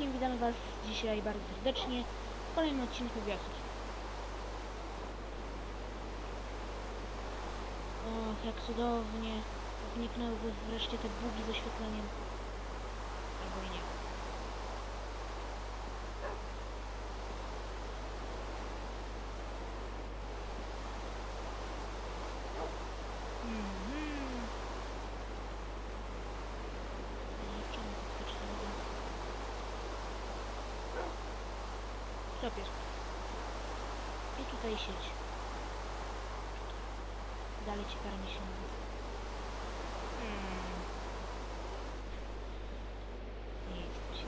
wszystkim, witamy Was dzisiaj bardzo serdecznie w kolejnym odcinku wioski. Och, jak cudownie zniknęły wreszcie te bugi z oświetleniem. Albo i nie. Mhm. Czemu tak to robię? Jest. I tutaj sieć. Dalej ci parę się Hmm. Nie jest ci.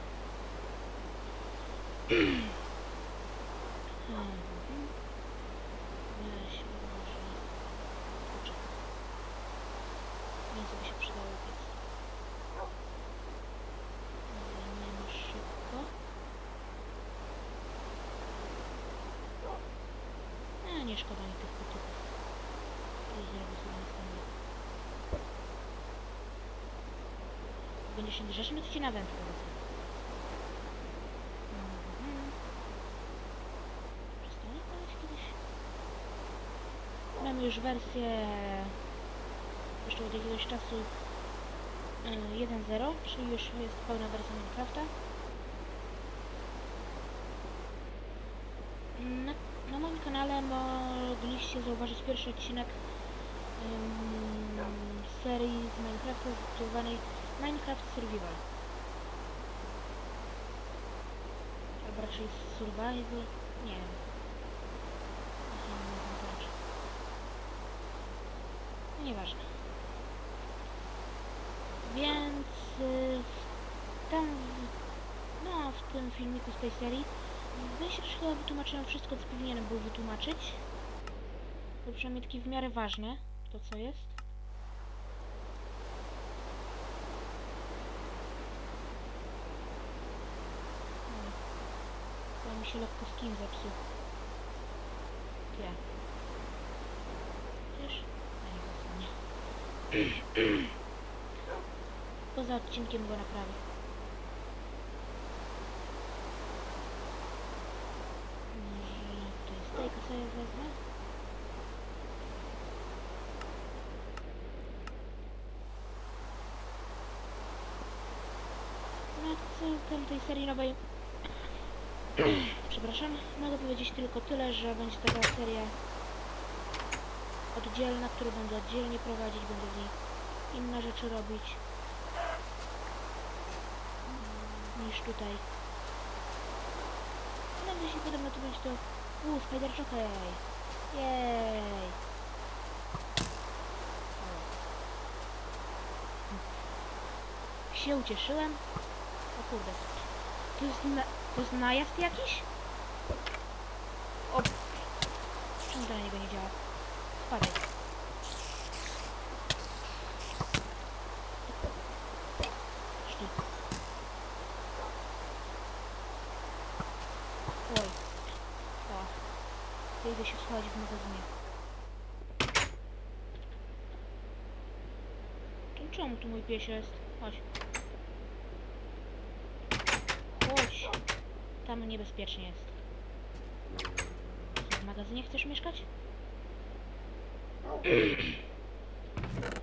Mhm. Weź może... Kurczę. Mięso by się przydało piec. Zajmiemy szybko. A, nie szkoda mi tych kutyków. I zrobię sobie następnie. Będziesz niegrzeczny, to ci na wędkę wezmę. Mhm. Mamy już wersję jeszcze od jakiegoś czasu y, 1.0, czyli już jest pełna wersja Minecrafta. Na, na moim kanale mogliście zauważyć pierwszy odcinek ym, serii z Minecrafta zatytułowanej Minecraft Survival. Albo raczej Survival, nie wiem. No nieważne. Więc y, w tam, no w tym filmiku z tej serii myślę, że chyba wytłumaczyłem wszystko, co powinienem był wytłumaczyć. To przynajmniej w miarę ważne, to co jest. Chyba mi się lekko skin zepsuł. Gdzie? Wiesz? A nie. Poza odcinkiem go naprawię. Może tutaj stejka sobie wezmę? No w tej serii nowej... Przepraszam, mogę powiedzieć tylko tyle, że będzie taka seria oddzielna, którą będę oddzielnie prowadzić, będę w niej inne rzeczy robić niż tutaj. No jeśli podobno to będzie to... Uuu, Spider Jockey! Jej! Się ucieszyłem. Kurde. To jest, na, to jest najazd jakiś? O! Czemu to na niego nie działa? Spadaj. Szli. Oj. O. Idę się schować w magazynie. To czemu tu mój pies jest? Chodź. Chodź. Tam niebezpiecznie jest. W magazynie chcesz mieszkać?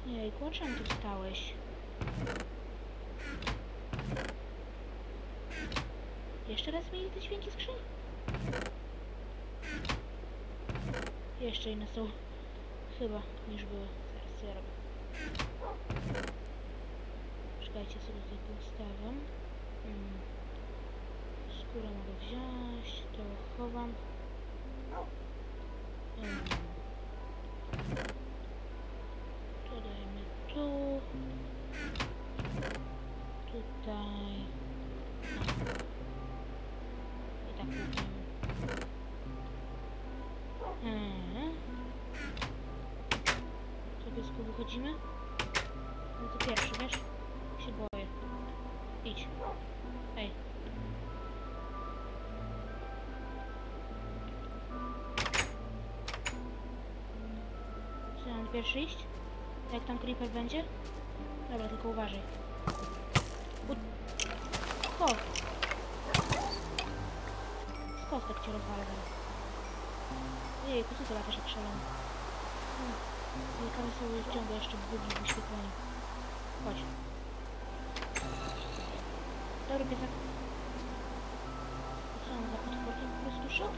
Jejku, a czemu tu stałeś? Jeszcze raz mieli te dźwięki skrzyni? Jeszcze inne są chyba niż były. Zaraz ja robię. Czekajcie sobie tutaj postawiam. Hmm. Skórę mogę wziąć, to chowam. Hmm. To dajmy tu. Tutaj. I tak kupimy. Mhm. Co piesku wychodzimy? No to pierwszy, wiesz? Się boję. Idź. Pierwszy iść? Jak tam creeper będzie? Dobra, tylko uważaj. U... O! kostek cię rozwalę zaraz. Jejku, co ty latasz jak szalony? Ciekawe są ciągle jeszcze bugi w wyświetleniu. Chodź. Dobry piesek. Co on za potworkiem po prostu szedł?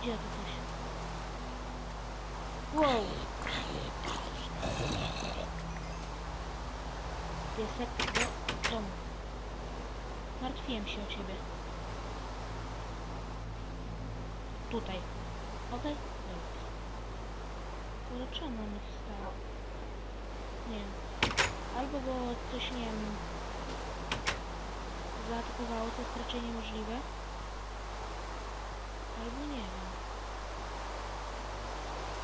Gdzie to? Wow! Piesek do domu. Martwiłem się o ciebie. Tutaj. Okej? Dobra. Ale czemu on wstał? Nie wiem. Albo go coś, nie wiem, zaatakowało, to jest raczej niemożliwe. Albo nie wiem.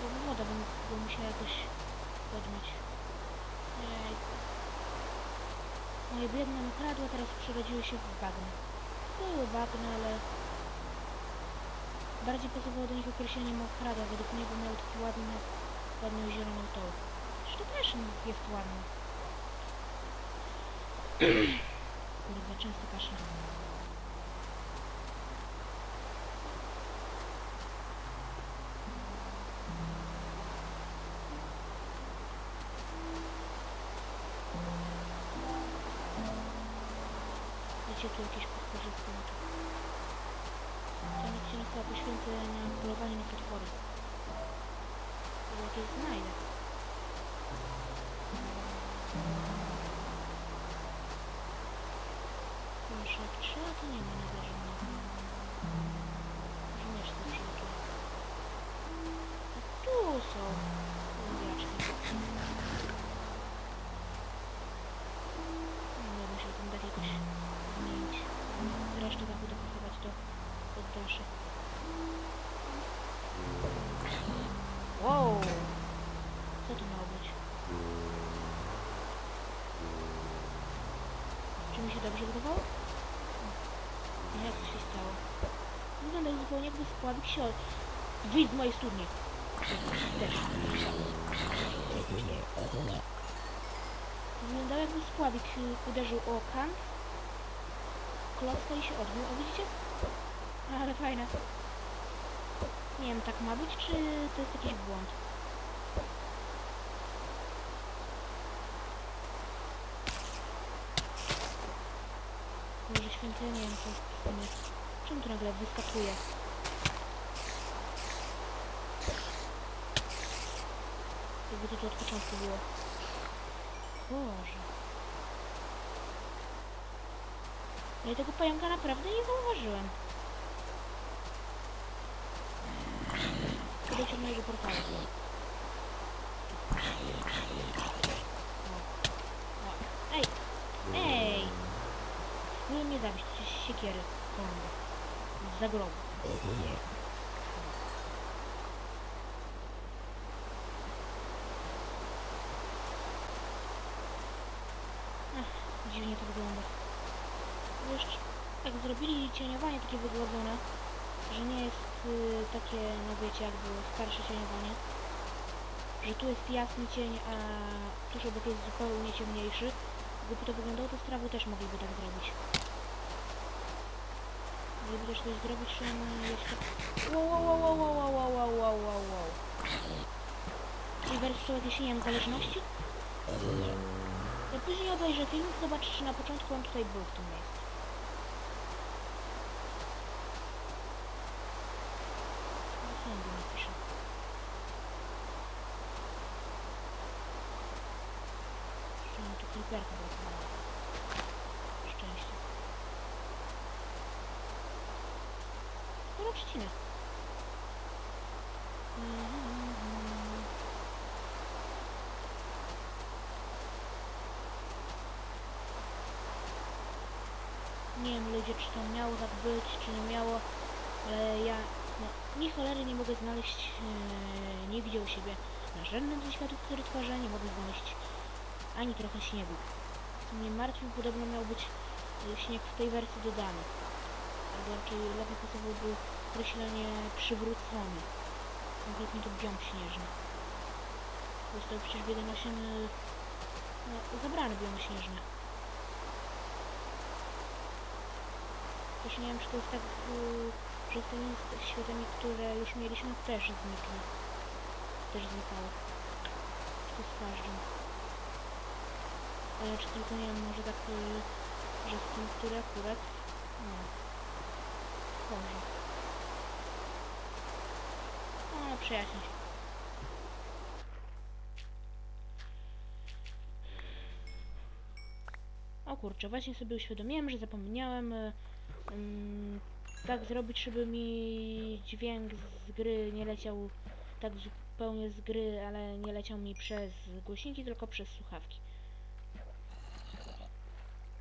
Woda bym, bym musiała jakoś podmieć. Jejku. Moje biedne mokradła teraz przerodziły się w bagno. Były bagno, ale bardziej pasowało do nich określenie mokradła. Według niego miał taki ładny, ładną zieloną tą. Zresztą też jest ładny. Kurde, często kaszle. Wiecie, tu jakieś podpożywki na to. Ten odcinek chyba poświęcę na polowanie na potwory. Może jakieś znajdę. Proszę, jak trzeba, to nie ma chcę przygotuję. A tu są Jakby spławik się. Wyjdź z mojej studni! Wyglądał jakby spławik y, uderzył o kan. Klocka i się odbił. O widzicie? Ale fajne. Nie wiem, tak ma być, czy to jest jakiś błąd? Może święty, nie wiem, co jest. Czemu tu nagle wyskakuje? Jakby to tu od początku było. Boże. Ja tego pająka naprawdę nie zauważyłem. Podejdź od mojego portalu. Ej! Ej! Nie mnie zabić, to jest siekiery. Komanda. Z dziwnie to wygląda. Wiesz, jak zrobili cieniowanie takie wygładzone, że nie jest y, takie, no wiecie, jak było starsze cieniowanie, że tu jest jasny cień, a tuż obok jest zupełnie ciemniejszy. Gdyby to wyglądało, to z trawy też mogliby tak zrobić. Gdyby też coś zrobić, on jeszcze... Wow, wow, wow, wow, wow, wow, wow, wow, wow, wow. Czyli wersji są jakieś, nie zależności? później obejrzę filmik, zobaczysz, że na początku on tutaj był w tym miejscu. No Creeperka blokowała. Szczęście. Sporo trzcina. Ludzie, czy to miało tak być, czy nie miało, ale ja no, ni cholery nie mogę znaleźć, yy, nie widział siebie na żadnym ze światów, który tworzę, nie mogę znaleźć ani trochę śniegu. Co mnie martwi, podobno miał być yy, śnieg w tej wersji dodany. Albo raczej lepiej pasowałby określenie przywrócony. Konkretnie to biom śnieżny. Został przecież w 1.8 yy, no, zabrany biom śnieżny. Też nie wiem, czy to jest tak, y, że s- światami, które już mieliśmy, też zniknie. Też znikały. Czy to z każdym. E, czy tylko nie wiem, może tak, y, że z tym, który akurat... Nie. Może. No, przyjaźń. O kurczę, właśnie sobie uświadomiłem, że zapomniałem ym, tak zrobić, żeby mi dźwięk z gry nie leciał tak zupełnie z gry, ale nie leciał mi przez głośniki, tylko przez słuchawki.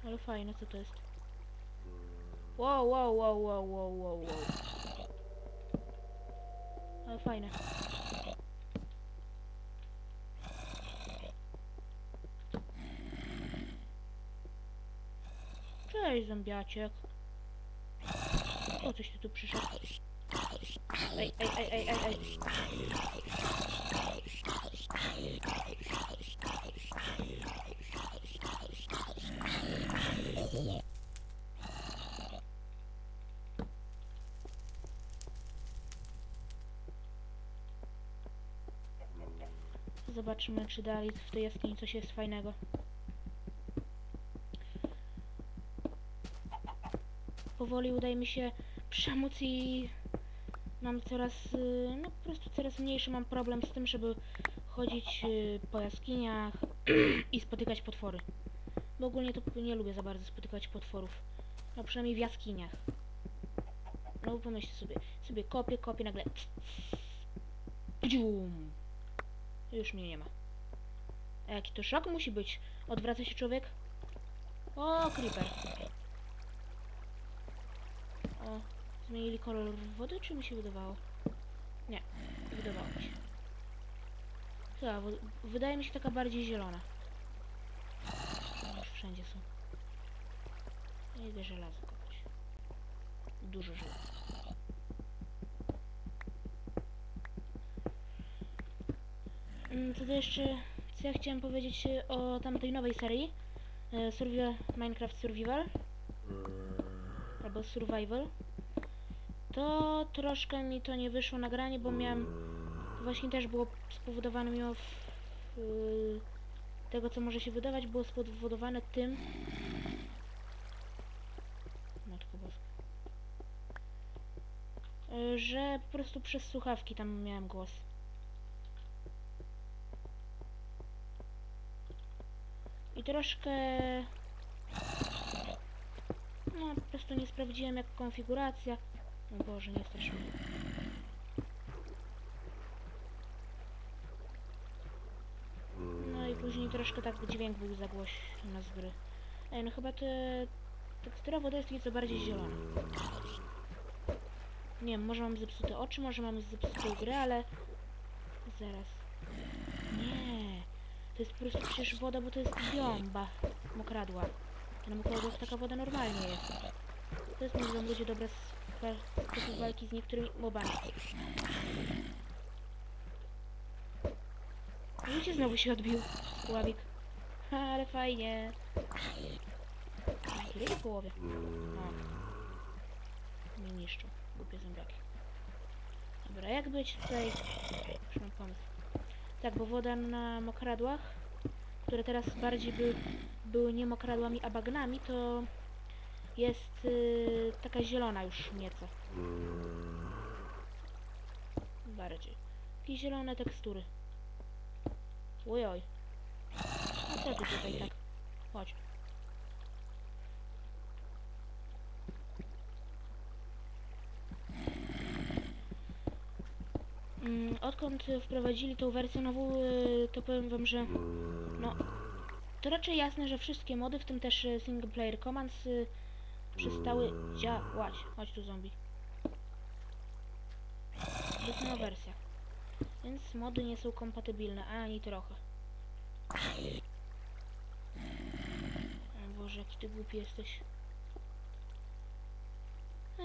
Ale fajne, co to jest? Wow, wow, wow, wow, wow, wow, wow. Ale fajne. Cześć, zombiaciek. Coś ty tu przyszedł. Ej, ej, ej, ej, ej, ej. Zobaczymy, czy dalej w tej jaskini coś jest fajnego. powoli udaje mi się przemóc i mam coraz, y, no po prostu coraz mniejszy mam problem z tym, żeby chodzić y, po jaskiniach i spotykać potwory. Bo ogólnie to nie lubię za bardzo spotykać potworów. No przynajmniej w jaskiniach. No bo pomyślcie sobie, sobie kopię, kopię, nagle Pdzium. Już mnie nie ma. A jaki to szok musi być? Odwraca się człowiek? O, creeper. O, zmienili kolor wody, czy mi się wydawało? Nie, wydawało mi się. Wo- wydaje mi się taka bardziej zielona. Już wszędzie są. Ja idę żelazo kopać. Dużo żelaza. Mm, Co to jeszcze, co ja chciałem powiedzieć o tamtej nowej serii? E, Survival, Minecraft Survival albo survival, to troszkę mi to nie wyszło nagranie, bo miałem, właśnie też było spowodowane mimo w, y, tego, co może się wydawać, było spowodowane tym, Matko Boska, y, że po prostu przez słuchawki tam miałem głos. I troszkę no, po prostu nie sprawdziłem jak konfiguracja. O Boże, nie strasz mnie. No i później troszkę tak dźwięk był za głośny z gry. Ej, no chyba te tekstura wody jest nieco bardziej zielona. Nie wiem, może mam zepsute oczy, może mam zepsutą grę, ale... Zaraz. Nie. To jest po prostu przecież woda, bo to jest biomba. Mokradła. Na mokradłach taka woda normalnie jest. To jest moim zdaniem ludzie dobra spe- sposób walki z niektórymi mobami. Widzicie, znowu się odbił ławik. Ha, ale fajnie. Drugi w połowie. O. Nie niszczą. Głupie zębiaki. Dobra, jak być tutaj... Już mam pomysł. Tak, bo woda na mokradłach, które teraz bardziej by, były nie mokradłami, a bagnami, to jest y, taka zielona już nieco. Bardziej. Takie zielone tekstury. Ojoj. A co tu tutaj tak? Chodź. Mm, Odkąd wprowadzili tą wersję nową, y, to powiem wam, że no, to raczej jasne, że wszystkie mody, w tym też y, single player commands przestały działać. Chodź tu zombie. Jest wersja. Więc mody nie są kompatybilne, ani trochę. O Boże, jaki ty głupi jesteś. E,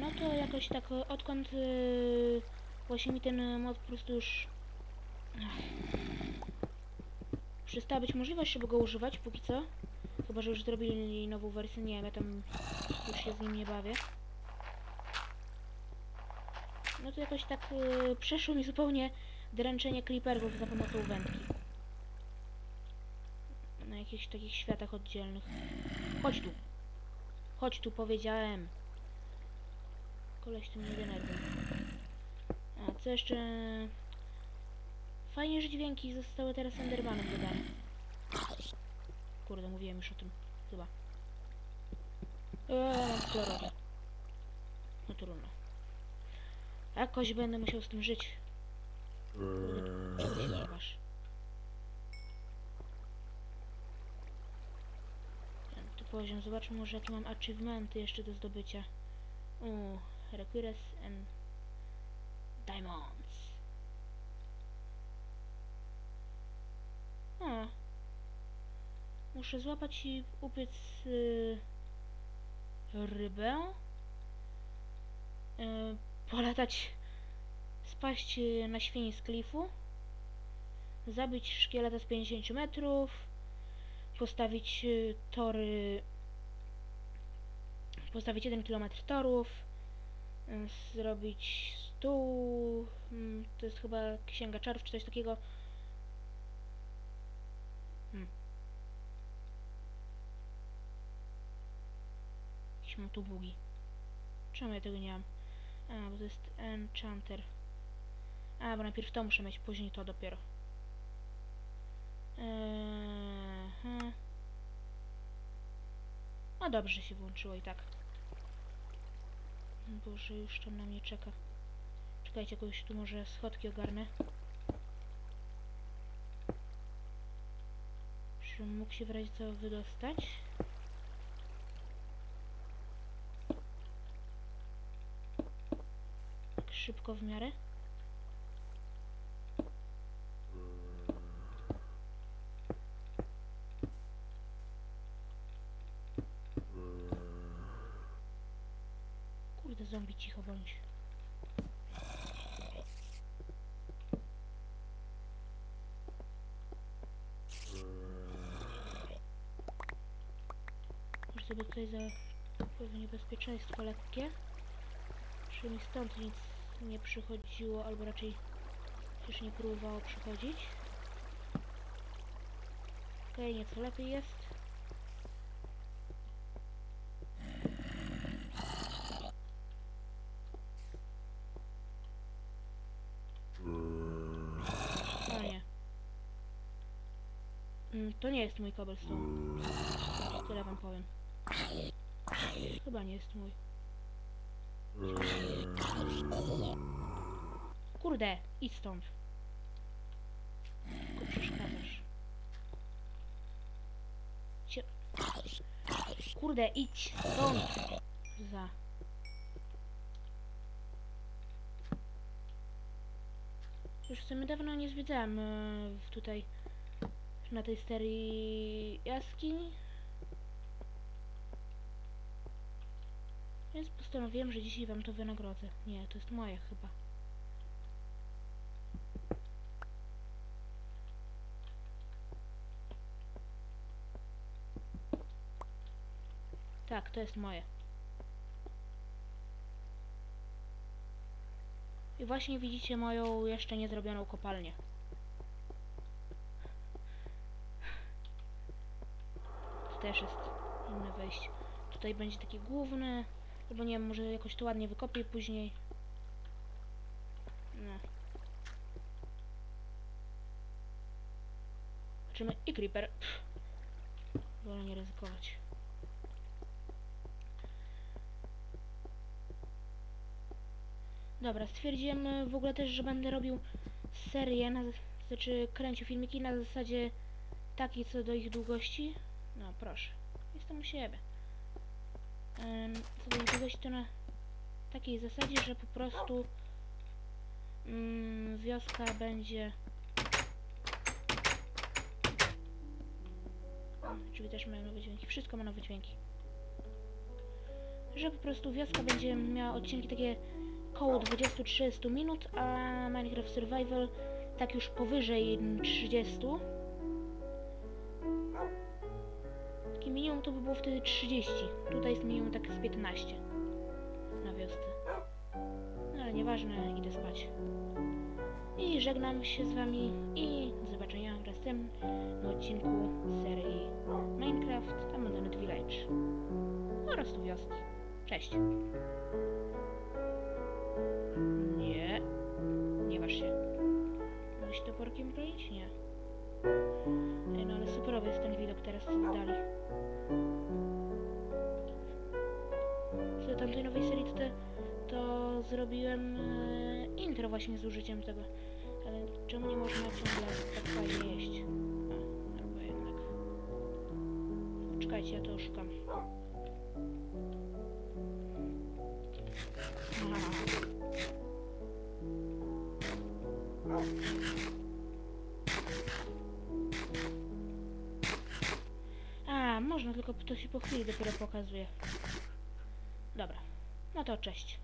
No to jakoś tak e, odkąd yy, właśnie mi ten e, mod po prostu już, Przestała być możliwość, żeby go używać póki co. Chyba, że już zrobili nową wersję, nie wiem, ja tam już się z nim nie bawię. No to jakoś tak yy, przeszło mi zupełnie dręczenie creeperów za pomocą wędki. Na jakichś takich światach oddzielnych. Chodź tu. Chodź tu, powiedziałem. Koleś tu mnie denerwuje. A, co jeszcze... Fajnie, że dźwięki zostały teraz Endermanem dodane. Kurde, mówiłem już o tym. Chyba. Eee, mam chlorodę. No trudno. Jakoś będę musiał z tym żyć. Kurde? Piąty poziom. Zobaczmy może jakie mam achievementy jeszcze do zdobycia. Uuu, Requires and Diamonds. Muszę złapać i upiec y, rybę. Y, polatać, spaść y, na świni z klifu. Zabić szkieleta z 50 metrów. Postawić y, tory. Postawić 1 km torów. y, Zrobić stół. mm, To jest chyba księga czarów czy coś takiego. Jakieś mam tu bugi. Czemu ja tego nie mam? A, bo to jest enchanter. A, bo najpierw to muszę mieć, później to dopiero. Eee, hmm. No dobrze się włączyło i tak. Boże, już tam na mnie czeka. Czekajcie, jakoś tu może schodki ogarnę. Żebym mógł się w razie co wydostać. Tak szybko w miarę. Kurde, zombie, cicho bądź. Sobie tutaj za pewne niebezpieczeństwo lekkie. Przynajmniej stąd nic nie przychodziło, albo raczej już nie próbowało przychodzić. Okej, nieco lepiej jest. Mm, To nie jest mój cobblestone. Tyle wam powiem. Chyba nie jest mój. Kurde, idź stąd. Tylko przeszkadzasz. Kurde, idź stąd. Za. Już w sumie dawno nie zwiedzałem e, tutaj na tej serii jaskiń. Więc postanowiłem, że dzisiaj wam to wynagrodzę. Nie, to jest moje chyba. Tak, to jest moje. I właśnie widzicie moją jeszcze nie zrobioną kopalnię. Tu też jest inne wejście. Tutaj będzie takie główne. Albo nie wiem, może jakoś to ładnie wykopię później. No. Zobaczymy. I creeper. Wolę nie ryzykować. Dobra, stwierdziłem e, w ogóle też, że będę robił serię, na, znaczy kręcił filmiki na zasadzie takiej co do ich długości. No proszę, jestem u siebie. Długości to na takiej zasadzie, że po prostu mm, wioska będzie... Drzwi też mają nowe dźwięki, wszystko ma nowe dźwięki. Że po prostu wioska będzie miała odcinki takie około 20-30 minut, a Minecraft Survival tak już powyżej 30. Takie minimum to by było wtedy 30. Tutaj jest minimum tak z 15 na wiosce. No ale nieważne, idę spać. I żegnam się z wami i do zobaczenia w następnym odcinku serii Minecraft Abandoned Village oraz do wioski. Cześć! Nie, nie waż się. Mogę się toporkiem broić? Nie. No ale superowy jest ten widok teraz, co dodali. Co zrobiłem e, intro właśnie z użyciem tego. Ale czemu nie można ciągle tak fajnie jeść? A, jednak. Czekajcie, ja to oszukam. Aha. A, można, tylko to się po chwili dopiero pokazuje. Dobra, no to cześć.